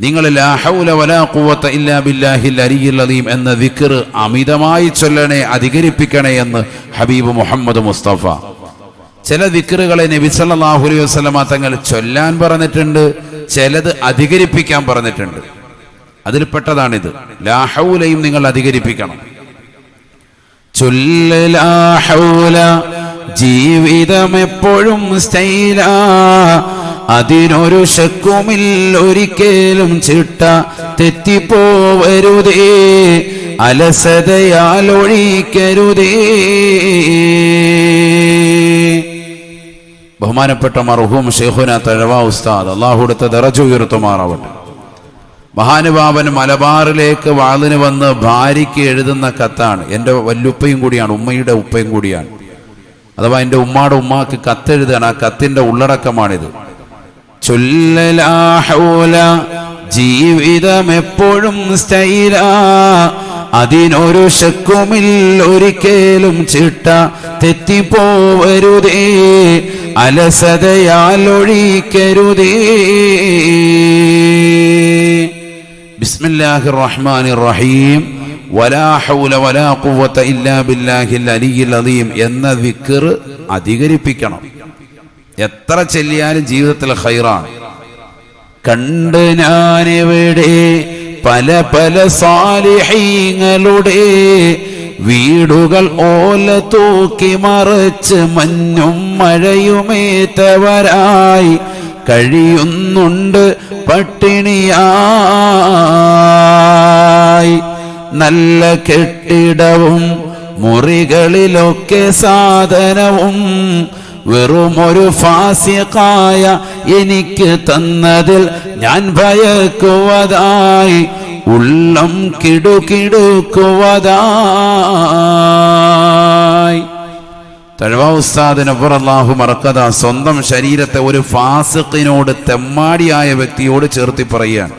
നിങ്ങൾ എന്ന ദിക്കർ അമിതമായി ചൊല്ലണേ അധികരിപ്പിക്കണേ എന്ന് ഹബീബ് മുഹമ്മദ് മുസ്തഫ. ചില ദിക്കറുകളെ നബി സല്ലല്ലാഹു അലൈഹി വസല്ലമ തങ്ങൾ ചൊല്ലാൻ പറഞ്ഞിട്ടുണ്ട് ചിലത് അധികരിപ്പിക്കാൻ പറഞ്ഞിട്ടുണ്ട്. അതിൽപ്പെട്ടതാണിത്. ലാഹൗലയും നിങ്ങൾ അധികരിപ്പിക്കണം. ജീവിതം എപ്പോഴും സ്റ്റൈലാ അതിനൊരു ശക്കുമില്ല ഒരിക്കലും ചിട്ട തെറ്റിപ്പോവരുതേ. അലസതയാൽ ഒഴിക്കരുതേ. ബഹുമാനപ്പെട്ട മർഹൂം ഷെഹുന തഴവ ഉസ്താദ് അള്ളാഹുടുത്ത ദറജുയർത്തുമാറാവട്ടെ മഹാനുഭാവൻ മലബാറിലേക്ക് വാളിന് വന്ന് ഭാര്യയ്ക്ക് എഴുതുന്ന കത്താണ്. എന്റെ വല്ലുപ്പയും കൂടിയാണ് ഉമ്മയുടെ ഉപ്പയും കൂടിയാണ്. അഥവാ എന്റെ ഉമ്മാടെ ഉമ്മാക്ക് കത്തെഴുതാണ് ആ കത്തിന്റെ ഉള്ളടക്കമാണിത്. ചൊല്ലലാഹൂല ജീവിതം എപ്പോഴും സ്റ്റൈലാ അതിനൊരു ശക്കുമിൽ ഒരിക്കലും ചിട്ട തെറ്റിപ്പോവരുതേ അലസതയാൽ ഒഴിക്കരുതേ ബിസ്മില്ലാഹി റഹ്മാനി റഹീം എന്ന വിക്കർ അധികരിപ്പിക്കണം. എത്ര ചെല്ലിയാലും ജീവിതത്തിൽ ഹൈറാണ് കണ്ട് ഞാനിവിടെ പല പല സാലിഹീങ്ങളുടെ വീടുകൾ ഓല തൂക്കി മറച്ച് മഞ്ഞും മഴയുമേറ്റവരായി കഴിയുന്നുണ്ട് പട്ടിണിയായി. നല്ല കെട്ടിടവും മുറികളിലൊക്കെ സാധനവും വെറുമൊരു ഫാസിഖായ എനിക്ക് തന്നതിൽ ഞാൻ ഭയക്കുവതായി ഉള്ളം കിടുകിടുക്കുവതായി. തഴവാസ്താദിന് ഉസ്താദിന് അള്ളാഹു മറക്കത സ്വന്തം ശരീരത്തെ ഒരു ഫാസിഖിനോട് തെമ്മാടിയായ വ്യക്തിയോട് ചേർത്തി പറയുകയാണ്.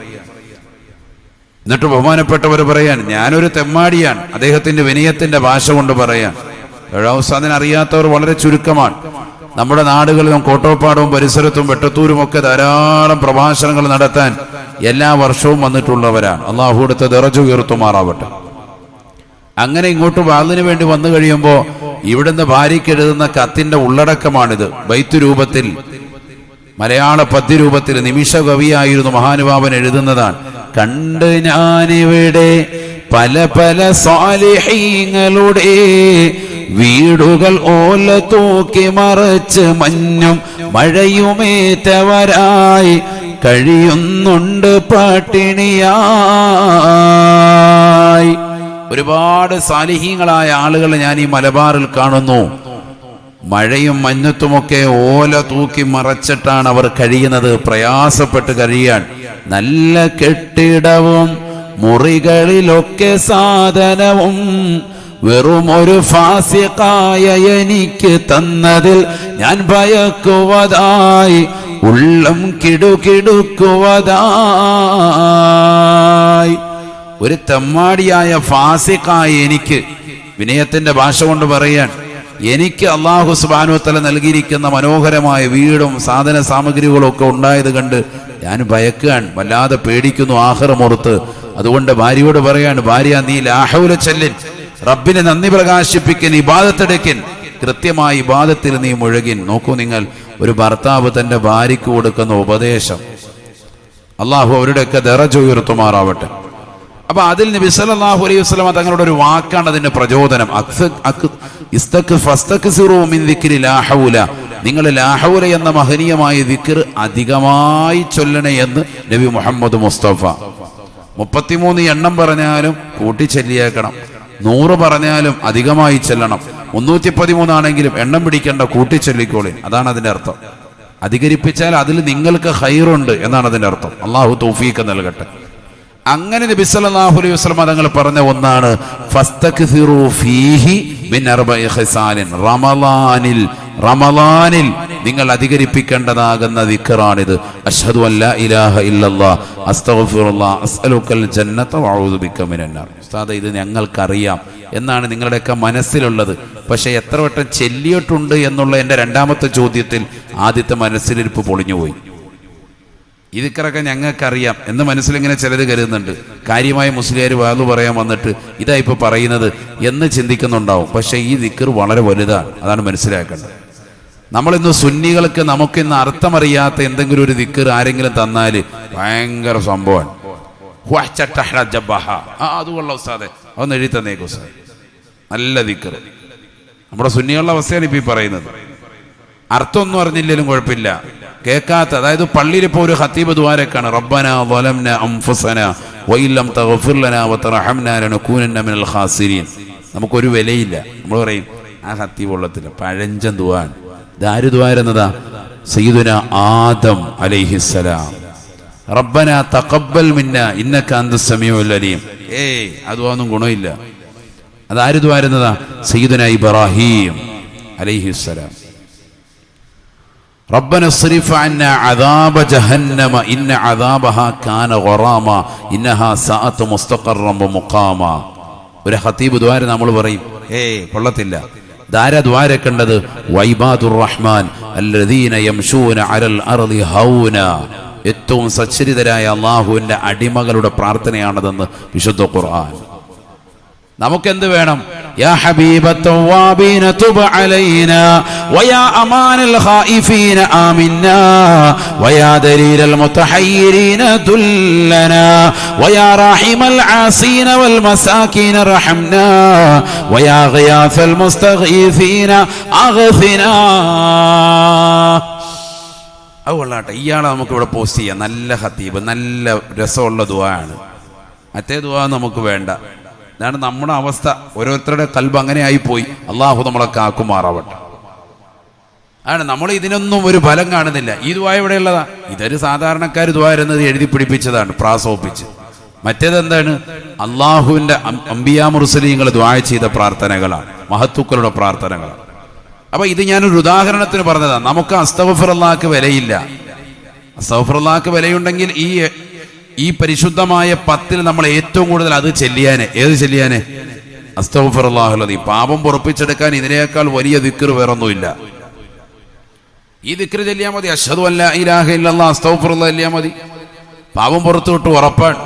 എന്നിട്ട് ബഹുമാനപ്പെട്ടവർ പറയാൻ ഞാനൊരു തെമ്മാടിയാണ് അദ്ദേഹത്തിന്റെ വിനയത്തിന്റെ ഭാഷ കൊണ്ട് പറയാൻ. തഴവ അറിയാത്തവർ വളരെ ചുരുക്കമാണ്. നമ്മുടെ നാടുകളിലും കോട്ടോപ്പാടവും പരിസരത്തും വെട്ടത്തൂരും ഒക്കെ ധാരാളം പ്രഭാഷണങ്ങൾ നടത്താൻ എല്ലാ വർഷവും വന്നിട്ടുള്ളവരാണ്. അള്ളാഹു അടുത്ത് നിറച്ചു ഉയർത്തുമാറാവട്ടെ. അങ്ങനെ ഇങ്ങോട്ട് വാതിനു വേണ്ടി വന്നു കഴിയുമ്പോൾ ഇവിടുന്ന് ഭാര്യയ്ക്ക് എഴുതുന്ന കത്തിന്റെ ഉള്ളടക്കമാണിത്. ബൈത്തു രൂപത്തിൽ മലയാള പദ്യ രൂപത്തിൽ നിമിഷ കവിയായിരുന്നു മഹാനുഭാവൻ എഴുതുന്നതാണ്. കണ്ട് ഞാനിവിടെ പല പല സ്വാലിഹീങ്ങളുടെ വീടുകൾ ഓല തൂക്കി മറച്ച് മഞ്ഞും മഴയുമേറ്റവരായി കഴിയുന്നുണ്ട് പട്ടിണിയായി. ഒരുപാട് സാലിഹീങ്ങളായ ആളുകളെ ഞാൻ ഈ മലബാറിൽ കാണുന്നു. മഴയും മഞ്ഞത്തുമൊക്കെ ഓല തൂക്കി മറച്ചിട്ടാണ് അവർ കഴിയുന്നത്. പ്രയാസപ്പെട്ട് കഴിയാൻ നല്ല കെട്ടിടവും മുറികളിലൊക്കെ സാധനവും വെറും ഒരു ഫാസിക്കായ എനിക്ക് തന്നതിൽ ഞാൻ ഭയക്കുവതായി ഉള്ളം കിടുകിടുക്കുവതായി ഒരു തെമ്മാടിയായ ഫാസിക്കായ എനിക്ക് വിനയത്തിന്റെ ഭാഷ കൊണ്ട് പറയാൻ എനിക്ക് അള്ളാഹു സുബാനുത്തല നൽകിയിരിക്കുന്ന മനോഹരമായ വീടും സാധന സാമഗ്രികളും ഒക്കെ ഉണ്ടായത് കണ്ട് ഞാൻ ഭയക്കാൻ വല്ലാതെ പേടിക്കുന്നു ആഹ്റമോർത്ത് അതുകൊണ്ട് ഭാര്യയോട് പറയാണ് ഭാര്യ നീ ലാഹൗല ചെല്ലിൻ. റബ്ബിനെ നന്ദി പ്രകാശിപ്പിക്കൻ ഇബാദത്തെടുക്കൻ കൃത്യമായി ഇബാദത്തിൽ നീ മുഴുകിൻ. നോക്കൂ നിങ്ങൾ ഒരു ഭർത്താവ് തന്റെ ഭാര്യയ്ക്ക് കൊടുക്കുന്ന ഉപദേശം. അള്ളാഹു അവരുടെയൊക്കെ ദറജ ഉയർത്തുമാറാവട്ടെ. അപ്പൊ അതിൽ നബി സല്ലല്ലാഹു അലൈഹി വസല്ലമ തങ്ങളുടെ ഒരു വാക്കാണ് അതിന്റെ പ്രചോദനം. നിങ്ങൾ ലാ ഹൗല എന്ന മഹനീയമായ ദിക്ർ അധികമായി ചൊല്ലണേ എന്ന് നബി മുഹമ്മദ് മുസ്തഫ. മുപ്പത്തിമൂന്ന് എണ്ണം പറഞ്ഞാലും കൂട്ടിച്ചൊല്ലിയേക്കണം. നൂറ് പറഞ്ഞാലും അധികമായി ചെല്ലണം. മുന്നൂറ്റി പതിമൂന്നാണെങ്കിലും എണ്ണം പിടിക്കേണ്ട കൂട്ടിച്ചൊല്ലിക്കോളി അതാണ് അതിന്റെ അർത്ഥം. അധികരിപ്പിച്ചാൽ അതിൽ നിങ്ങൾക്ക് ഹൈറുണ്ട് എന്നാണ് അതിന്റെ അർത്ഥം. അള്ളാഹു തൗഫീഖ് നൽകട്ടെ. അങ്ങനെ നബി സല്ലല്ലാഹു അലൈഹി വസല്ലം തങ്ങൾ പറഞ്ഞ ഒന്നാണ് ഫസ്തക്സിറു ഫീഹി മിൻ അർബഇ ഖിസാലിൻ. റമളാനിൽ റമളാനിൽ നിങ്ങൾ അധികരിപ്പിക്കേണ്ടതാകുന്ന ദിക്റാണിത് അഷ്ഹദു അല്ലാ ഇലാഹ ഇല്ലല്ലാഹ് അസ്തഗ്ഫിറുല്ലാഹ് അസ്അലുക്കൽ ജന്നത വഅഊദു ബിക മിനന്നാർ. ഉസ്താദ് ഇത് ഞങ്ങൾക്കറിയാം എന്നാണ് നിങ്ങളുടെയൊക്കെ മനസ്സിലുള്ളത്. പക്ഷേ എത്ര വട്ടം ചെല്ലിയിട്ടുണ്ട് എന്നുള്ള എന്റെ രണ്ടാമത്തെ ചോദ്യത്തിൽ ആദ്യത്തെ മനസ്സിലിരിപ്പ് പൊളിഞ്ഞുപോയി. ഈ ദിക്കറൊക്കെ ഞങ്ങൾക്കറിയാം എന്ന് മനസ്സിലിങ്ങനെ ചിലത് കരുതുന്നുണ്ട്. കാര്യമായ മുസ്ലിയാർ വാതു പറയാൻ വന്നിട്ട് ഇതാ ഇപ്പോൾ പറയുന്നത് എന്ന് ചിന്തിക്കുന്നുണ്ടാവും. പക്ഷേ ഈ ദിക്കർ വളരെ വലുതാണ്. അതാണ് മനസ്സിലാക്കേണ്ടത്. നമ്മളിന്ന് സുന്നികൾക്ക് നമുക്കിന്ന് അർത്ഥമറിയാത്ത എന്തെങ്കിലും ഒരു ദിക്കർ ആരെങ്കിലും തന്നാൽ ഭയങ്കര സംഭവമാണ്. ആ അത് അതൊന്ന് എഴുതി തന്നേക്കും നല്ല ദിക്കർ നമ്മുടെ സുന്നികളുടെ അവസ്ഥയാണ് ഇപ്പൊ ഈ പറയുന്നത്. അർത്ഥമൊന്നും അറിഞ്ഞില്ലെങ്കിലും കുഴപ്പമില്ല. കേൾക്കാത്ത അതായത് പള്ളിയിൽ ഒരു ഹത്തീബ് ദ്വാരക്കാണ്. റബ്ബന വലംന അംഫുസന വൈലം തഗഫിർലന ലനാ വതർഹംനാ ലനകൂനന്ന മിനൽ ഖാസിരീൻ. നമുക്കൊരു വിലയില്ല. നമ്മൾ പറയും ആ ഹത്തീബ് ഉള്ളത്തില്ല പഴഞ്ചൻ ദുവാൻ. ദാരുദ്വാരെന്നതാ ദ്വാരുന്നതാ? സയ്യിദുന ആദം അലൈഹിസ്സലാം. റബ്ബന തഖബ്ബൽ മിന്ന ഇന്നക അന്ത സമീഉൽ അലീം ഏയ് അതൊന്നും ഗുണമില്ല അതാര് ദ്വാരുന്നതാ സയ്യിദുന ഇബ്രാഹിം അലൈഹിസ്സലാം ربنا اصرف عنا عذاب جهنم إن عذابها كان غراما إنها ساءت مستقرا ومقاما ഒരു ഹത്തീബ് ദ്വാര നമ്മൾ പറയും ഏയ് കൊള്ളത്തില്ല ധാര ദ്വാരക്കേണ്ടത് വൈബാദുർ റഹ്മാൻ അല്ലദീന യംശൂന അലൽ അർളി ഹൗന ഏറ്റവും സച്ചരിതരായ അള്ളാഹുവിന്റെ അടിമകളുടെ പ്രാർത്ഥനയാണതെന്ന് വിശുദ്ധ ഖുർആൻ. നമുക്കെന്ത് വേണം? യാ ഹബീബ തവ്വാബീന തുബ അലൈന വയാ അമാനൽ ഖായിഫീന ആമിന്ന വയാ ദലീലൽ മുതഹയ്യിരീന ദുല്ലന വയാ റഹീമൽ ആസീന വൽ മസാകീന റഹംന വയാ المستغيثين أغثنا അത് കൊള്ളാട്ടെ. ഇയാളെ നമുക്ക് ഇവിടെ പോസ്റ്റ് ചെയ്യാം. നല്ല ഹത്തീബ് നല്ല രസമുള്ള ദുവാണ് മറ്റേ ദുവാ നമുക്ക് വേണ്ട. ഇതാണ് നമ്മുടെ അവസ്ഥ. ഓരോരുത്തരുടെ കൽബ് അങ്ങനെ പോയി അള്ളാഹു നമ്മളെ കാക്കുമാറാവട്ടെ. ആണ് നമ്മൾ ഇതിനൊന്നും ഒരു ഫലം കാണുന്നില്ല. ഈ ദുവാ എവിടെയുള്ളതാ ഇതൊരു സാധാരണക്കാർ ദുവായിരുന്നത് എഴുതി പിടിപ്പിച്ചതാണ് പ്രാസോപ്പിച്ച്. മറ്റേത് എന്താണ്? അള്ളാഹുവിന്റെ അംബിയാ മുർസലീങ്ങൾ ദ്വായ ചെയ്ത പ്രാർത്ഥനകളാണ്. മഹത്തുക്കളുടെ പ്രാർത്ഥനകളാണ്. അപ്പൊ ഇത് ഞാനൊരു ഉദാഹരണത്തിന് പറഞ്ഞതാണ് നമുക്ക് അസ്തഫുറല്ലാക്ക് വിലയില്ല. അസ്തഫുറല്ലാക്ക് വിലയുണ്ടെങ്കിൽ ഈ ഈ പരിശുദ്ധമായ പത്തിൽ നമ്മൾ ഏറ്റവും കൂടുതൽ അത് ചെല്ലിയാനെ. ഏത് ചെല്ലിയാനെ? അസ്തഫുറല്ലാഹുലതി പാപം പൊറപ്പിച്ചെടുക്കാൻ ഇതിനേക്കാൾ വലിയ ദിക്കർ വേറൊന്നുമില്ല. ഈ ദിക്കർ ചെല്ലിയാൽ മതി. അശ്വതു അല്ല ഇലാഹ ഇല്ലല്ല. അസ്തഫുറല്ല ചെല്ലിയാൽ മതി. പാപം പുറത്തു വിട്ട് ഉറപ്പാണ്.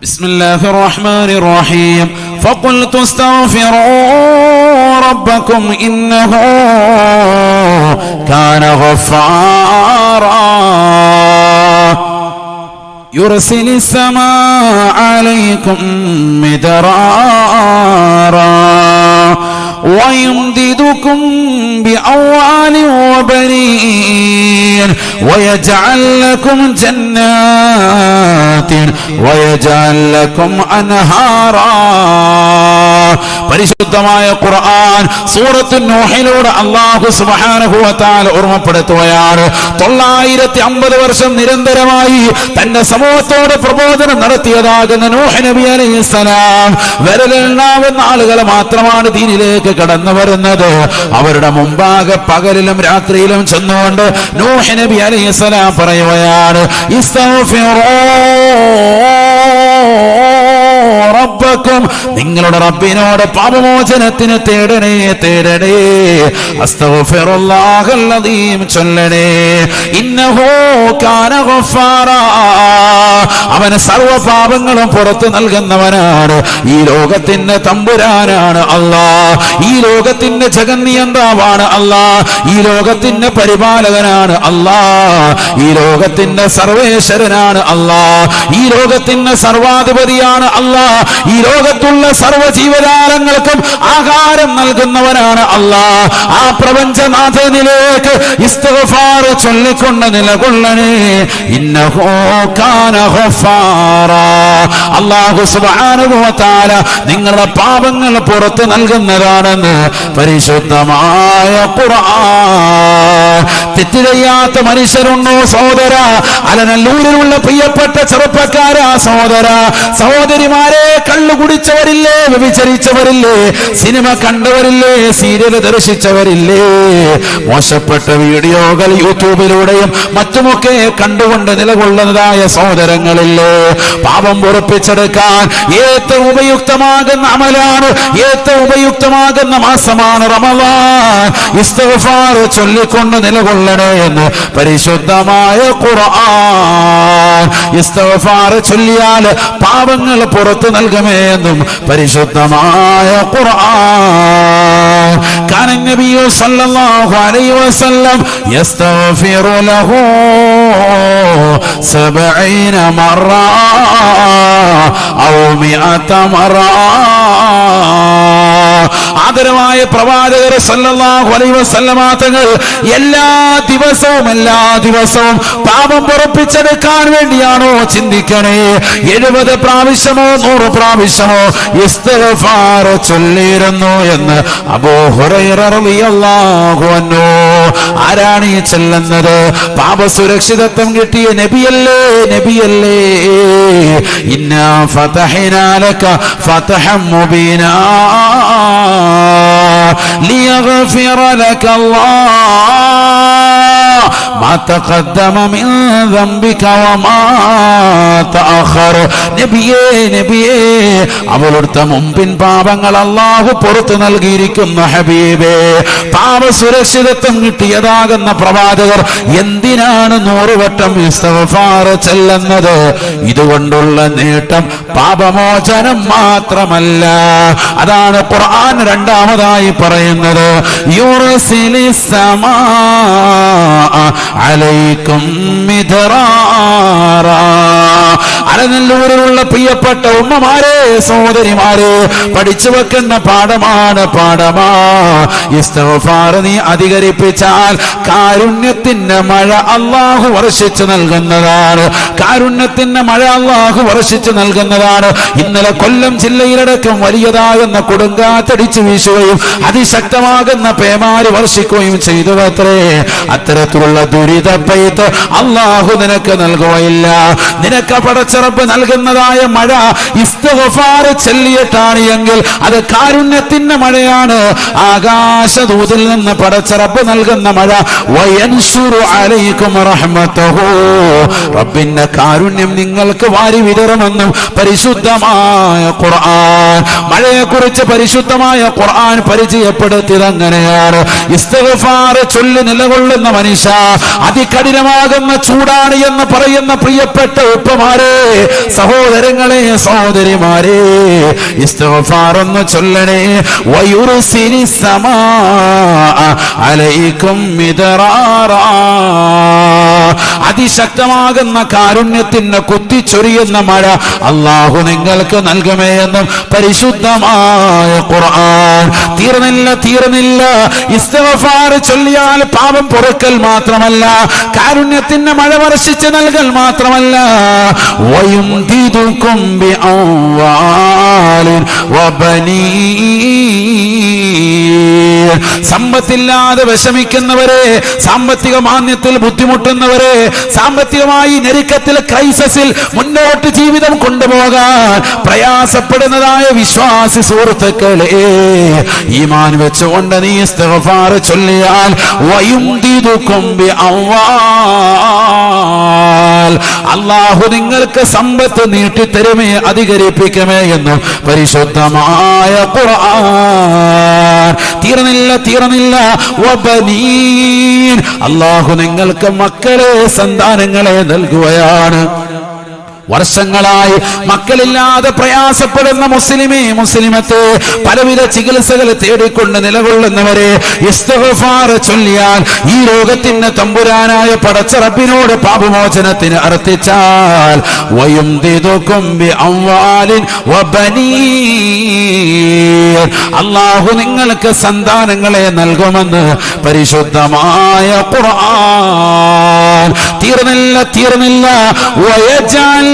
ബിസ്മില്ലാഹിർ റഹ്മാനിർ റഹീം. ഫഖുൽ അസ്തഗ്ഫിറൂ ربكم إنه كان غفارا. يرسل السماء عليكم مدرارا ويمددكم بأموال وبنين ويجعل لكم جنات ويجعل لكم أنهارا പരിശുദ്ധമായ ഖുർആൻ സൂറത്തു നൂഹിലൂടെ അള്ളാഹു സുബ്ഹാനഹു വ തആല ഓർമ്മപ്പെടുത്തുകയാണ് തൊള്ളായിരത്തി അമ്പത് വർഷം നിരന്തരമായി തന്റെ സമൂഹത്തോട് പ്രബോധനം നടത്തിയതാകുന്ന നൂഹ് നബി അലൈഹിസ്സലാം വിരലെണ്ണാവുന്ന ആളുകൾ മാത്രമാണ് ദീനിലേക്ക് കടന്നു വരുന്നത്. അവരുടെ മുമ്പാകെ പകലിലും രാത്രിയിലും ചെന്നുകൊണ്ട് നൂഹ് നബി അലൈഹിസ്സലാം പറയുകയാണ് ഇസ്തഗ്ഫിറൂ. റബ്ബക്കും നിങ്ങളുടെ റബ്ബിനോട് പാപമോചനത്തിന് തേടണേ തേടണേ. അസ്തഗ്ഫിറുല്ലാഹല്ലദീം ചൊല്ലണേ. ഇന്നഹു കാന ഗഫാറ. അവന് സർവ പാപങ്ങളും പുറത്തു നൽകുന്നവനാണ്. ഈ ലോകത്തിന്റെ തമ്പുരാനാണ് അല്ലാ. ഈ ലോകത്തിന്റെ ജഗന്നിയന്താവാണ് അല്ലാ. ഈ ലോകത്തിന്റെ പരിപാലകനാണ് അല്ലാ. ഈ ലോകത്തിന്റെ സർവേശ്വരനാണ് അല്ലാ. ഈ ലോകത്തിന്റെ സർവാധിപതിയാണ് അല്ലാ. ഈ ലോകത്തുള്ള സർവ ജീവജാലങ്ങൾക്കും ആഹാരം നൽകുന്നവനാണ് അല്ലാ ആ പ്രപഞ്ചനാഥനിലേക്ക് ചൊല്ലിക്കൊണ്ട് നിലകൊള്ളണേ. നിങ്ങളുടെ പാപങ്ങൾ പുറത്ത് നൽകുന്നതാണെന്ന് പരിശുദ്ധമായ തെറ്റ് ചെയ്യാത്ത മനുഷ്യരുണ്ടോ സഹോദര? അലനല്ലൂരിലുള്ള പ്രിയപ്പെട്ട ചെറുപ്പക്കാരാ സഹോദര. സഹോദരിമാരെ കള്ളുകുടി കുടിച്ചവരില്ലേ വ്യഭിചരിച്ചവരില്ലേ സിനിമ കണ്ടവരില്ലേ സീരിയൽ ദർശിച്ചവരില്ലേ? മോശപ്പെട്ട വീഡിയോകൾ യൂട്യൂബിലൂടെയും മറ്റുമൊക്കെ കണ്ടുകൊണ്ട് നിലകൊള്ളുന്നതായ സഹോദരങ്ങളില്ലേ പാപം പൊറപ്പിച്ചെടുക്കാൻ ഏറ്റവും ഉപയുക്തമാകുന്ന അമലാണ് ഏറ്റവും ഉപയുക്തമാകുന്ന മാസമാണ് റമവാൻ ഇസ്തിഗ്ഫാർ ചൊല്ലിക്കൊണ്ട് നിലകൊള്ളണേ എന്ന് പരിശുദ്ധമായ ഖുർആൻ. ഇസ്തിഗ്ഫാർ ചൊല്ലിയാൽ പാപങ്ങൾ പുറത്തു നൽകുമേ പരിശുദ്ധമായ ഖുർആൻ. കാന നബിയു സല്ലല്ലാഹു അലൈഹി വസല്ലം യസ്തഗ്ഫിറു ലഹു സബഈന മറ ഔ മിഅത മറ. ആദരവായ പ്രവാചകർ സല്ലല്ലാഹു അലൈഹി വസല്ലമ തങ്ങൾ എല്ലാ ദിവസവും എല്ലാ ദിവസവും പാപം പുറപ്പിച്ചെടുക്കാൻ വേണ്ടിയാണോ ചിന്തിക്കണേ? എഴുപത് പ്രാവശ്യമോ നൂറ് പ്രാവശ്യമോ ഇസ്തിഗ്ഫാർ ചൊല്ലിയിരുന്നു എന്ന് അബൂ ഹുറൈറ റളിയല്ലാഹു അൻഹു ആരാണ് ഈ ചെല്ലുന്നത് പാപ സുരക്ഷിതത്വം കിട്ടിയ നബിയല്ലേ നബിയല്ലേ ഇന്നാ ഫതഹ്നാ ലക ഫതഹം മുബീനാ ليغفر لك الله ما تقدم من ذنبك وما تأخر നബിയേ നബിയേ അവളുടെ മുമ്പിൻ പാപങ്ങൾ അള്ളാഹു പുറത്തു നൽകിയിരിക്കുന്ന ഹബീബേ പാപ സുരക്ഷിതത്വം കിട്ടിയതാകുന്ന പ്രവാചകർ എന്തിനാണ് നൂറുവട്ടം ചെല്ലുന്നത്? ഇതുകൊണ്ടുള്ള നേട്ടം പാപമോചനം മാത്രമല്ല. അതാണ് ഖുർആൻ രണ്ടാമതായി പറയുന്നത്. അലൈക്കും അലനല്ലൂരിലുള്ള പ്രിയപ്പെട്ട ഉമ്മമാരെ സഹോദരിമാരെ പഠിച്ചു വെക്കുന്ന പാഠമാണ് പാഠമാ. ഇസ്തഗ്ഫാർ നീ അധികരിപ്പിച്ചാൽ കാരുണ്യത്തിന്റെ മഴ അള്ളാഹു വർഷിച്ചു നൽകുന്നതാണ്. കാരുണ്യത്തിന്റെ മഴ അള്ളാഹു വർഷിച്ചു നൽകുന്നതാണ്. ഇന്നലെ കൊല്ലം ജില്ലയിലടക്കം വലിയതാകുന്ന കൊടുങ്കാറ്റടിച്ചു വീശുകയും അതിശക്തമാകുന്ന പേമാരി വർഷിക്കുകയും ചെയ്തു അത്രേ അത്തരത്തിലുള്ള ദുരിത പെയ്ത്ത് അള്ളാഹു നിനക്ക് നൽകുകയില്ല. നിനക്ക് പടച്ചിറപ്പ് നൽകുന്നതായ മഴ ഇസ്തഗഫാർ ചൊല്ലിയിട്ടാണ് എങ്കിൽ അത് കാരുണ്യത്തിന്റെ മഴയാണ്. ആകാശദൂതിൽ നിന്ന് പടച്ചറപ്പ് നൽകുന്ന മഴ. വയൻസുറു അലൈക്കും റബ്ബിന്റെ കാരുണ്യം നിങ്ങൾക്ക് വാരി വിതറുമെന്നും പരിശുദ്ധമായ ഖുർആൻ മഴയെക്കുറിച്ച് പരിശുദ്ധമായ ഖുർആൻ പരിചയപ്പെടുത്തിയത് അങ്ങനെയാണ് ചൊല്ലി നിലകൊള്ളുന്ന മനുഷ്യ അതികഠിനമാകുന്ന ചൂടാണ് എന്ന് പറയുന്ന പ്രിയപ്പെട്ട ഉപ്പമാരെ സഹോദരങ്ങളെ സഹോദരിമാരെ ഇസ്തഫാറൊന്ന് ചൊല്ലണേ. വയുർസിലി സമാ അലൈക്കും മിതറാറാ. അതിശക്തമാകുന്ന കാരുണ്യത്തിന് കുത്തിച്ചൊരിയുന്ന മഴ അള്ളാഹു നിങ്ങൾക്ക് നൽകുമേ എന്നും പരിശുദ്ധമായ ഖുർആൻ. തീർന്നില്ല തീർന്നില്ല. ഇസ്തഫാർ ചൊല്ലിയാൽ പാപം പൊറുക്കൽ മാത്രമല്ല കാരുണ്യത്തിന് മഴ വർഷിച്ച് നൽകൽ മാത്രമല്ല. വയുംദിദുകും സമ്പത്തില്ലാതെ വിഷമിക്കുന്നവരെ സാമ്പത്തിക മാന്യത്തിൽ ബുദ്ധിമുട്ടുന്നവരെ സാമ്പത്തികമായി ഞെരുക്കത്തിൽ ക്രൈസസിൽ മുന്നോട്ട് ജീവിതം കൊണ്ടുപോകാൻ പ്രയാസപ്പെടുന്നതായ വിശ്വാസി സുഹൃത്തുക്കളെ ഈമാൻ വെച്ചുകൊണ്ട് നീ ഇസ്തിഗ്ഫാർ ചൊല്ലിയാൽ അള്ളാഹു നിങ്ങൾക്ക് സമ്പത്ത് നീട്ടിത്തരുമേ അധികരിപ്പിക്കുമേ എന്ന് പരിശുദ്ധമായ ഖുർആൻ. തീർന്നില്ല തീർന്നില്ല. അള്ളാഹു നിങ്ങൾക്ക് മക്കളെ സന്താനങ്ങളെ നൽകുകയാണ്. വർഷങ്ങളായി മക്കളില്ലാതെ പ്രയാസപ്പെടുന്ന മുസ്ലിമേ മുസ്ലിമത്തെ പലവിധ ചികിത്സകൾ തേടിക്കൊണ്ട് നിലകൊള്ളുന്നവരെ ചൊല്ലിയാൽ ഈ രോഗത്തിന് തമ്പുരാനായ പടച്ചറപ്പിനോട് പാപമോചനത്തിന് അർത്ഥിച്ചാൽ അള്ളാഹു നിങ്ങൾക്ക് സന്താനങ്ങളെ നൽകുമെന്ന് പരിശുദ്ധമായ ഖുർആൻ. തീർന്നില്ല തീർന്നില്ല.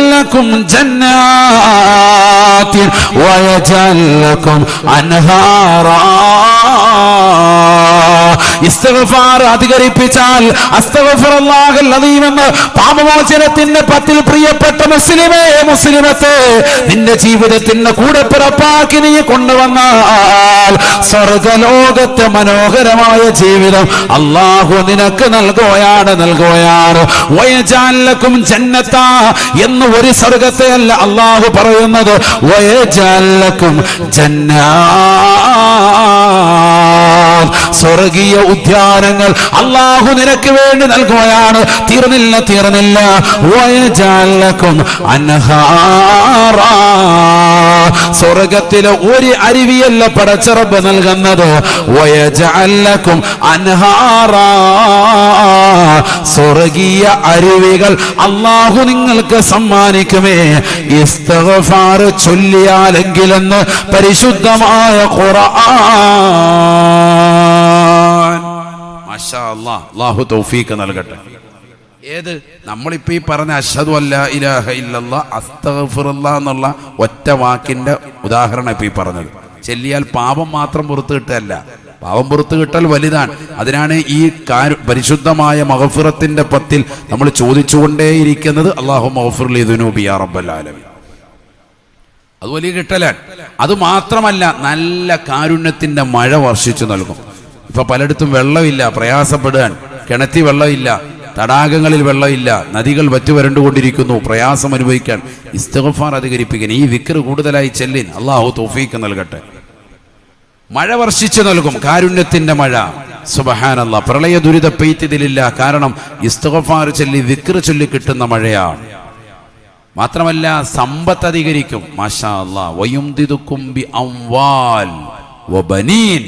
ജന്നാ جنات ويجعل لكم أنهارا ഇസ്തിഗ്ഫാർ അധികരിപ്പിച്ചാൽ അസ്തഗ്ഫിറുല്ലാഹൽ അദീം എന്ന് പാപമോചനത്തിന്റെ പത്തിൽ പ്രിയപ്പെട്ട മുസ്ലിമേ മുസ്ലിമത്തെ നിന്റെ ജീവിതത്തിന്റെ കൂടെ പിറപ്പാക്കി നീ കൊണ്ടുവന്നാൽ സ്വർഗലോകത്തെ മനോഹരമായ ജീവിതം അള്ളാഹു നിനക്ക് നൽകുകയാണ് നൽകുകയാണ് വയജാലക്കും ജന്നത്ത എന്ന് ഒരു സ്വർഗത്തെ അല്ല അള്ളാഹു പറയുന്നത്. വയജാലക്കും ജന്നാ സ്വർഗീയ ഉദ്യാനങ്ങൾ അള്ളാഹു നിനക്ക് വേണ്ടി നൽകുകയാണ്. തീർന്നില്ല തീർന്നില്ല. സ്വർഗത്തിലെ ഒരു അരുവിയല്ല പടച്ചിറപ്പ് നൽകുന്നത്. സ്വർഗീയ അരുവികൾ അള്ളാഹു നിങ്ങൾക്ക് സമ്മാനിക്കുമേ. ഇസ്തഫാർ ചൊല്ലിയാലെങ്കിലെന്ന് പരിശുദ്ധമായ ഖുർആൻ. അല്ലാഹു തൗഫീഖ് നൽകട്ടെ. ഏത്? നമ്മളിപ്പോ ഈ പറഞ്ഞ അഷദു അല്ല ഇലാഹ ഇല്ലല്ല എന്നുള്ള ഒറ്റ വാക്കിന്റെ ഉദാഹരണം ഇപ്പൊ ഈ പറഞ്ഞത്. ചെല്ലിയാൽ പാപം മാത്രം പുറത്തു കിട്ടല്ല പാവം പുറത്തു കിട്ടൽ വലുതാണ്. അതിനാണ് ഈ പരിശുദ്ധമായ മഹഫിറത്തിന്റെ പത്തിൽ നമ്മൾ ചോദിച്ചുകൊണ്ടേയിരിക്കുന്നത് അള്ളാഹു മഹഫുർ റബ്ബൽ ആലമീൻ. അത് വലിയ കിട്ടലാണ്. അത് മാത്രമല്ല നല്ല കാരുണ്യത്തിന്റെ മഴ വർഷിച്ചു നൽകും. ഇപ്പൊ പലയിടത്തും വെള്ളമില്ല പ്രയാസപ്പെടുകയാണ്. കിണറ്റി വെള്ളമില്ല തടാകങ്ങളിൽ വെള്ളമില്ല നദികൾ വറ്റു വരണ്ടുകൊണ്ടിരിക്കുന്നു പ്രയാസം അനുഭവിക്കാൻ. ഇസ്തഫാർ അധികരിപ്പിക്കാൻ. ഈ വിക്ർ കൂടുതലായി ചെല്ലിൻ. അള്ളാഹു തോഫീക്ക് നൽകട്ടെ. മഴ വർഷിച്ചു നൽകും കാരുണ്യത്തിന്റെ മഴ. സുബഹാനല്ല പ്രളയ ദുരിത പെയ്ത്തിതിലില്ല കാരണം ഇസ്തഫാർ ചൊല്ലി വിക്ർ ചൊല്ലി കിട്ടുന്ന മഴയാണ്. മാത്രമല്ല സമ്പത്ത് അധികരിക്കും മാഷാ അല്ലാ വയുംദിദുക്കും ബി അംവാൽ വബനീൻ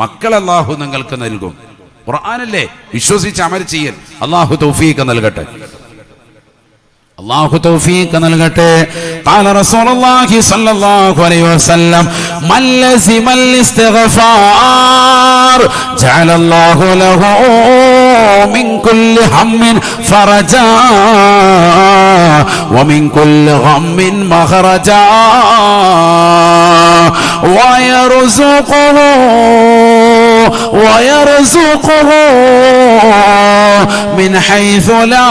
മക്കൾ അല്ലാഹു നിങ്ങൾക്ക് നൽകും ഖുർആനല്ലേ വിശ്വസിച്ച് അമൽ ചെയ്യൽ അല്ലാഹു തൗഫീഖ് നൽകട്ടെ അള്ളാഹു തൗഫീഖ് നൽകട്ടെ قال رسول الله صلى الله عليه وسلم من لزم الاستغفار جعل الله له من كل هم فرجا ومن كل غم مخرجا. ويرزقه ويرزقه من حيث لا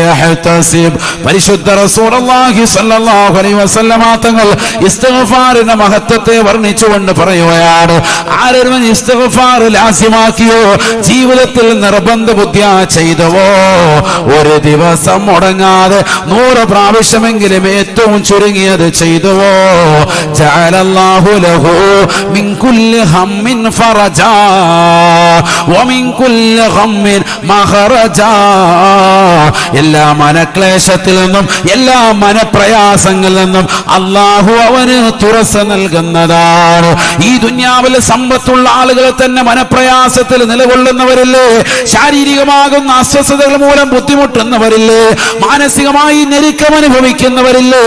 يحتسب പരിശുദ്ധ റസൂലുള്ളാഹി സ്വല്ലല്ലാഹു അലൈഹി വസല്ലമ തങ്ങൾ ഇസ്തിഗ്ഫാറിന്റെ മഹത്വത്തെ വർണ്ണിച്ചുകൊണ്ട് പറയുകയാണ് ആരൊരുവൻ ഇസ്തിഗ്ഫാർ ലാസ്യമാക്കിയോ ജീവിതത്തിൽ നിർബന്ധ ബുദ്ധിയ ചെയ്തവോ ഒരു ദിവസം മുടങ്ങാതെ നൂറ് പ്രാവശ്യമെങ്കിലും ഏറ്റവും ചുരുങ്ങിയത് ചെയ്തുവോ ജഅലല്ലാഹു ലഹു മിൻ കുല്ലി ഹമ്മിൻ വമിൻ കുല്ലി ഗമ്മിൻ മഖറജാ എല്ലാ മനക്ലേശത്തിൽ നിന്നും എല്ലാ മനപ്രയാസങ്ങളിൽ നിന്നും അള്ളാഹു അവന് തുറസ നൽകുന്നതാണ്. ഈ ദുന്യാവിൽ സമ്പത്തുള്ള ആളുകളെ തന്നെ മനപ്രയാസത്തിൽ നിലകൊള്ളുന്നവരില്ലേ? ശാരീരികമാകുന്ന അസ്വസ്ഥതകൾ മൂലം ബുദ്ധിമുട്ടുന്നവരില്ലേ? മാനസികമായി ഞെരുക്കം അനുഭവിക്കുന്നവരില്ലേ?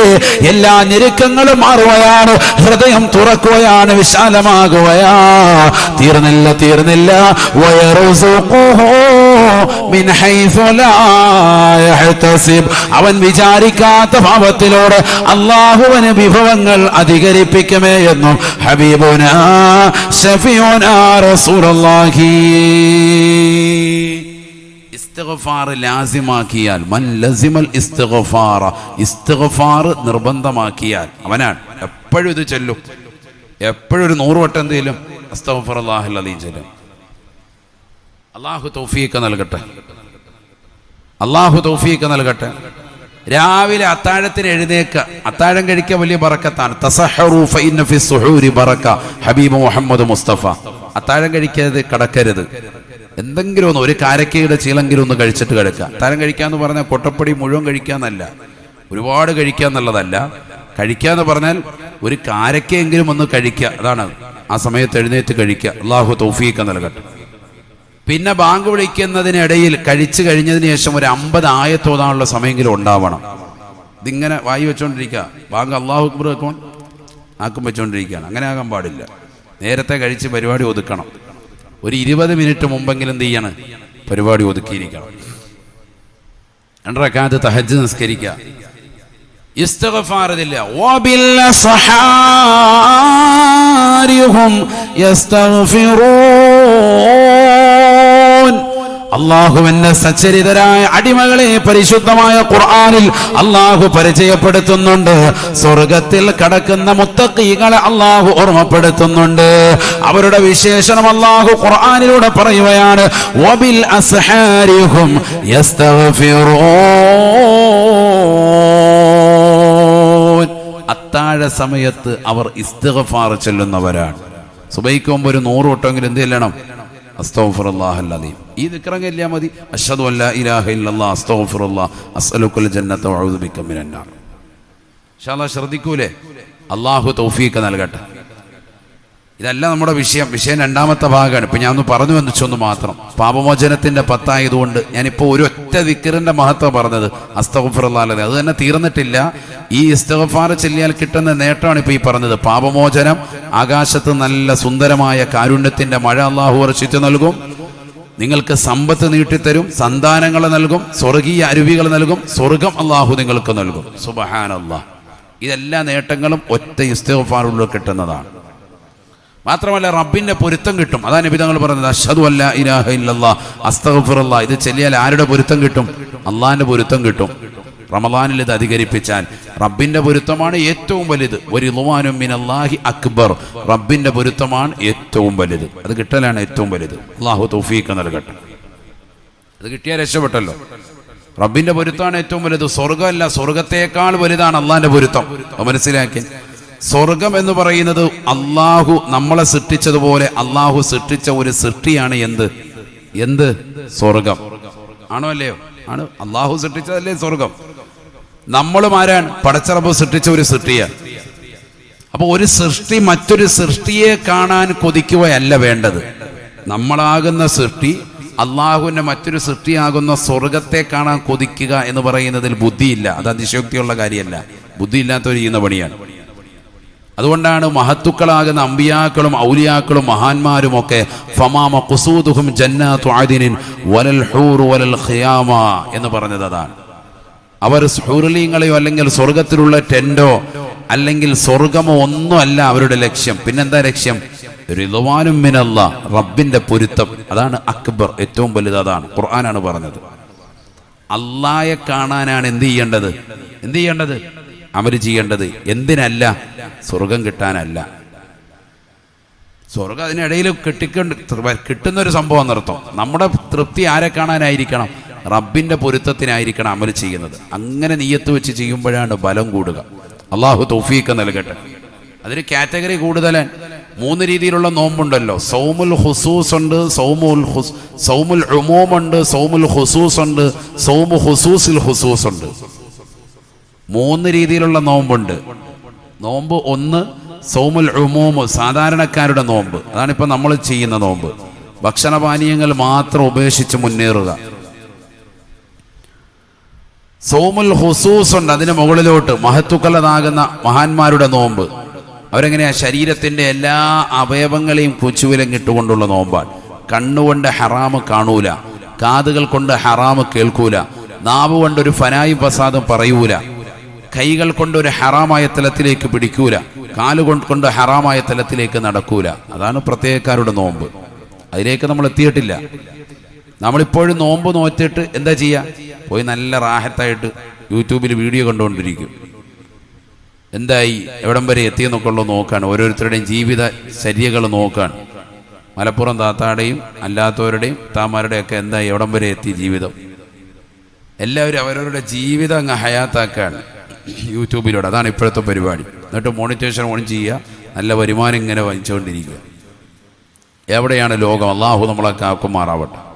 എല്ലാ ഞെരുക്കങ്ങളും മാറുകയാണ് ഹൃദയം തുറക്കുകയാണ് വിശാലമാകുകയാ തീർന്നില്ല തീർന്നില്ല. അവൻ വിചാരിക്കാത്ത ഭാവത്തിലൂടെ അള്ളാഹുവിന് വിഭവങ്ങൾ അധികരിപ്പിക്കുമേ എന്നും ഹബീബുന ഷഫിയുന നിർബന്ധമാക്കിയാൽ അവനാണ്. എപ്പോഴും ഇത് ചെല്ലും. എപ്പോഴും ഒരു നൂറ് വട്ടം എന്തെങ്കിലും അള്ളാഹു തൗഫീഖ് നൽകട്ടെ. തൗഫീഖ് നൽകട്ടെ. രാവിലെ അത്താഴത്തിന് എഴുന്നേക്ക. അത്താഴം കഴിക്കാൻ വലിയ ബറക്കത്താണ്. ഹബീബ് മുഹമ്മദ് മുസ്തഫ. അത്താഴം കഴിക്കരുത് കടക്കരുത്. എന്തെങ്കിലും ഒന്ന് ഒരു കാരക്കയുടെ ചീലെങ്കിലും ഒന്ന് കഴിച്ചിട്ട് കിടക്കുക. അത്താഴം കഴിക്കാന്ന് പറഞ്ഞാൽ കൊട്ടപ്പടി മുഴുവൻ കഴിക്കാന്നല്ല. ഒരുപാട് കഴിക്കാന്നുള്ളതല്ല. എന്ന് പറഞ്ഞാൽ ഒരു കാരക്കയെങ്കിലും ഒന്ന് കഴിക്കുക. അതാണ് ആ സമയത്ത് എഴുന്നേറ്റ് കഴിക്കുക. അള്ളാഹു തൗഫീഖ് നൽകട്ടെ. പിന്നെ ബാങ്ക് വിളിക്കുന്നതിനിടയിൽ കഴിച്ചു കഴിഞ്ഞതിന് ശേഷം ഒരു അമ്പത് ആയത്തോതാനുള്ള സമയമെങ്കിലും ഉണ്ടാവണം. ഇതിങ്ങനെ വായി വെച്ചോണ്ടിരിക്കുക ബാങ്ക് അള്ളാഹു അക്ബർ വെക്കോൺ ആക്കും വെച്ചോണ്ടിരിക്കുകയാണ് അങ്ങനെ ആകാൻ പാടില്ല. നേരത്തെ കഴിച്ച് പരിപാടി ഒതുക്കണം. ഒരു ഇരുപത് മിനിറ്റ് മുമ്പെങ്കിലും എന്ത് ചെയ്യണം? പരിപാടി ഒതുക്കിയിരിക്കണം. രണ്ടരക്കാലത്ത് തഹജ് നിസ്കരിക്കുക. വബില്ലസ്ഹാരിഹും യസ്തഗ്ഫിറൂൻ. അള്ളാഹുവിന്റെ സച്ചരിതരായ അടിമകളെ പരിശുദ്ധമായ ഖുർആാനിൽ അള്ളാഹു പരിചയപ്പെടുത്തുന്നുണ്ട്. സ്വർഗത്തിൽ കടക്കുന്ന മുത്തക്കീകളെ അള്ളാഹു ഓർമ്മപ്പെടുത്തുന്നുണ്ട്. അവരുടെ വിശേഷണം അള്ളാഹു ഖുർആാനിലൂടെ പറയുകയാണ് വബിൽ അസ്ഹാരിഹും അത്താഴ സമയത്ത് അവർ ഇസ്തഫാർ ചെല്ലുന്നവരാണ്. സുബൈക്ക് ഒരു നൂറ് വട്ടമെങ്കിലും എന്ത് ചെല്ലണം? അസ്തഗ്ഫിറുല്ലാഹല്ലദീം ഈ മതി. ശ്രദ്ധിക്കൂലേ? അള്ളാഹു തൗഫീഖ് നൽകട്ടെ. ഇതല്ല നമ്മുടെ വിഷയം. വിഷയം രണ്ടാമത്തെ ഭാഗമാണ്. ഇപ്പൊ ഞാൻ ഒന്ന് പറഞ്ഞു വന്നിച്ചൊന്ന് മാത്രം. പാപമോചനത്തിന്റെ പത്തായതുകൊണ്ട് ഞാനിപ്പോ ഒരു ഒറ്റ ദിക്കറിന്റെ മഹത്വം പറഞ്ഞത് അസ്തഗഫുറല്ലാതെ അത് തന്നെ തീർന്നിട്ടില്ല. ഈ ഇസ്തഗഫാർ ചെല്ലിയാൽ കിട്ടുന്ന നേട്ടമാണ് ഇപ്പൊ ഈ പറഞ്ഞത്. പാപമോചനം ആകാശത്ത് നല്ല സുന്ദരമായ കാരുണ്യത്തിന്റെ മഴ അള്ളാഹു വർഷിച്ചു നൽകും. നിങ്ങൾക്ക് സമ്പത്ത് നീട്ടിത്തരും സന്താനങ്ങൾ നൽകും സ്വർഗീയ അരുവികൾ നൽകും സ്വർഗം അള്ളാഹു നിങ്ങൾക്ക് നൽകും. സുബഹാൻ അള്ളാഹ് ഇതെല്ലാ നേട്ടങ്ങളും ഒറ്റ ഇസ്തഗഫാറുള്ളിൽ കിട്ടുന്നതാണ്. മാത്രമല്ല റബ്ബിന്റെ പൊരുത്തം കിട്ടും. അതാണ് തങ്ങൾ പറഞ്ഞത് അഷ്ഹദു അല്ല ഇലാഹ ഇല്ലല്ലാ അസ്തഗ്ഫിറുല്ലാ. ഇത് ചെല്ലിയാൽ ആരുടെ പൊരുത്തം കിട്ടും? അള്ളാഹിന്റെ പൊരുത്തം കിട്ടും. റമദാനിൽ ഇത് അധികരിപ്പിച്ചാൽ റബ്ബിന്റെ പൊരുത്തമാണ് ഏറ്റവും വലുത്. ഒരു ഇളുവാനും മിനല്ലാഹി അക്ബർ. റബ്ബിന്റെ പൊരുത്തമാണ് ഏറ്റവും വലുത്. അത് കിട്ടലാണ് ഏറ്റവും വലുത്. അള്ളാഹു തൗഫീഖ് നൽകട്ടെ. അത് കിട്ടിയാൽ രക്ഷപ്പെട്ടല്ലോ. റബ്ബിന്റെ പൊരുത്തമാണ് ഏറ്റവും വലുത്. സ്വർഗമല്ല സ്വർഗത്തേക്കാൾ വലുതാണ് അള്ളാഹിന്റെ പൊരുത്തം. മനസ്സിലാക്കി. സ്വർഗം എന്ന് പറയുന്നത് അള്ളാഹു നമ്മളെ സൃഷ്ടിച്ചതുപോലെ അള്ളാഹു സൃഷ്ടിച്ച ഒരു സൃഷ്ടിയാണ് എന്ത്? എന്ത്? സ്വർഗം. ആണോ അല്ലയോ? ആണ്. അള്ളാഹു സൃഷ്ടിച്ചതല്ലേ സ്വർഗം. നമ്മളും ആരാണ്? പടച്ചറബ് സൃഷ്ടിച്ച ഒരു സൃഷ്ടിയാണ് അപ്പൊ ഒരു സൃഷ്ടി മറ്റൊരു സൃഷ്ടിയെ കാണാൻ കൊതിക്കുകയല്ല വേണ്ടത്. നമ്മളാകുന്ന സൃഷ്ടി അള്ളാഹുവിന്റെ മറ്റൊരു സൃഷ്ടിയാകുന്ന സ്വർഗത്തെ കാണാൻ കൊതിക്കുക എന്ന് പറയുന്നതിൽ ബുദ്ധിയില്ല. അത് അതിശയോക്തിയുള്ള കാര്യമല്ല. ബുദ്ധിയില്ലാത്തവർ ചെയ്യുന്ന പണിയാണ്. അതുകൊണ്ടാണ് മഹത്തുക്കളാകുന്ന അമ്പിയാക്കളും ഔലിയാക്കളും മഹാന്മാരും ഒക്കെ ഫമാമ ഖുസൂദുഹും ജന്നാത്തു വലൽ വലൽ ഖിയാമ എന്ന് പറഞ്ഞത് അതാണ്. അവർ ഹൂർലീങ്ങളെയോ അല്ലെങ്കിൽ സ്വർഗത്തിലുള്ള ടെൻഡോ അല്ലെങ്കിൽ സ്വർഗമോ ഒന്നുമല്ല അവരുടെ ലക്ഷ്യം. പിന്നെന്താ ലക്ഷ്യം? റിളുവാനും മിനല്ല റബ്ബിന്റെ പൊരുത്തം. അതാണ് അക്ബർ ഏറ്റവും വലുത് അതാണ് ഖുർആനാണ് പറഞ്ഞത്. അള്ളായെ കാണാനാണ് എന്ത് ചെയ്യേണ്ടത്? എന്ത് ചെയ്യേണ്ടത്? അമര് ചെയ്യേണ്ടത് എന്തിനല്ല? സ്വർഗം കിട്ടാനല്ല. സ്വർഗം അതിനിടയിൽ കിട്ടിക്കൊണ്ട് കിട്ടുന്ന ഒരു സംഭവം നിർത്തും നമ്മുടെ തൃപ്തി ആരെ കാണാനായിരിക്കണം? റബ്ബിന്റെ പൊരുത്തത്തിനായിരിക്കണം അമൽ ചെയ്യുന്നത്. അങ്ങനെ നീയത്ത് വെച്ച് ചെയ്യുമ്പോഴാണ് ബലം കൂടുക. അള്ളാഹു തൗഫീഖ് നൽകട്ടെ. അതിന് കാറ്റഗറി കൂടുതൽ മൂന്ന് രീതിയിലുള്ള നോമ്പുണ്ടല്ലോ. സൗമുൽ ഹുസൂസ് ഉണ്ട് സൗമുൽ സൗമുൽ ഉണ്ട് സൗമുൽ ഹുസൂസ് ഉണ്ട് സൗമു ഹുസൂസിൽ ഹുസൂസ് ഉണ്ട് മൂന്ന് രീതിയിലുള്ള നോമ്പുണ്ട്. നോമ്പ് ഒന്ന് സൗമുൽ ഉമൂമ് സാധാരണക്കാരുടെ നോമ്പ്. അതാണ് ഇപ്പൊ നമ്മൾ ചെയ്യുന്ന നോമ്പ്. ഭക്ഷണപാനീയങ്ങൾ മാത്രം ഉപേക്ഷിച്ച് മുന്നേറുക. സോമുൽ ഹുസൂസ് ഉണ്ട് അതിന് മുകളിലോട്ട്. മഹത്തുക്കളതാകുന്ന മഹാന്മാരുടെ നോമ്പ്. അവരെങ്ങനെയാ? ശരീരത്തിന്റെ എല്ലാ അവയവങ്ങളെയും കൊച്ചുവിലം ഇട്ടുകൊണ്ടുള്ള നോമ്പാണ്. കണ്ണുകൊണ്ട് ഹറാമ് കാണൂല. കാതുകൾ കൊണ്ട് ഹറാമ് കേൾക്കൂല. നാവ് കൊണ്ട് ഒരു ഫനായി പ്രസാദം പറയൂല. കൈകൾ കൊണ്ട് ഒരു ഹറാമായ തലത്തിലേക്ക് പിടിക്കൂല. കാലുകൊണ്ട് കൊണ്ട് ഹറാമായ തലത്തിലേക്ക് നടക്കൂല. അതാണ് പ്രത്യേകക്കാരുടെ നോമ്പ്. അതിലേക്ക് നമ്മൾ എത്തിയിട്ടില്ല. നമ്മളിപ്പോഴും നോമ്പ് നോറ്റിട്ട് എന്താ ചെയ്യുക പോയി നല്ല റാഹത്തായിട്ട് യൂട്യൂബിൽ വീഡിയോ കണ്ടുകൊണ്ടിരിക്കും. എന്തായി? എവിടം വരെ എത്തിയെന്നൊക്കെ ഉള്ളത് നോക്കാണ്. ഓരോരുത്തരുടെയും ജീവിത ചര്യകൾ നോക്കാണ്. മലപ്പുറം താത്താടെയും അല്ലാത്തവരുടെയും താമാരുടെയൊക്കെ എന്തായി? എവിടം വരെ എത്തി ജീവിതം? എല്ലാവരും അവരവരുടെ ജീവിതം അങ്ങ് ഹയാത്താക്കാണ്. യൂട്യൂബിലൂടെ. അതാണ് ഇപ്പോഴത്തെ പരിപാടി. എന്നിട്ട് മോണിറ്റേഷൻ ഓൺ ചെയ്യുക. നല്ല വരുമാനം ഇങ്ങനെ വഹിച്ചുകൊണ്ടിരിക്കുക. എവിടെയാണ് ലോകം? അള്ളാഹു നമ്മളെ കാക്കുമാറാവട്ടെ.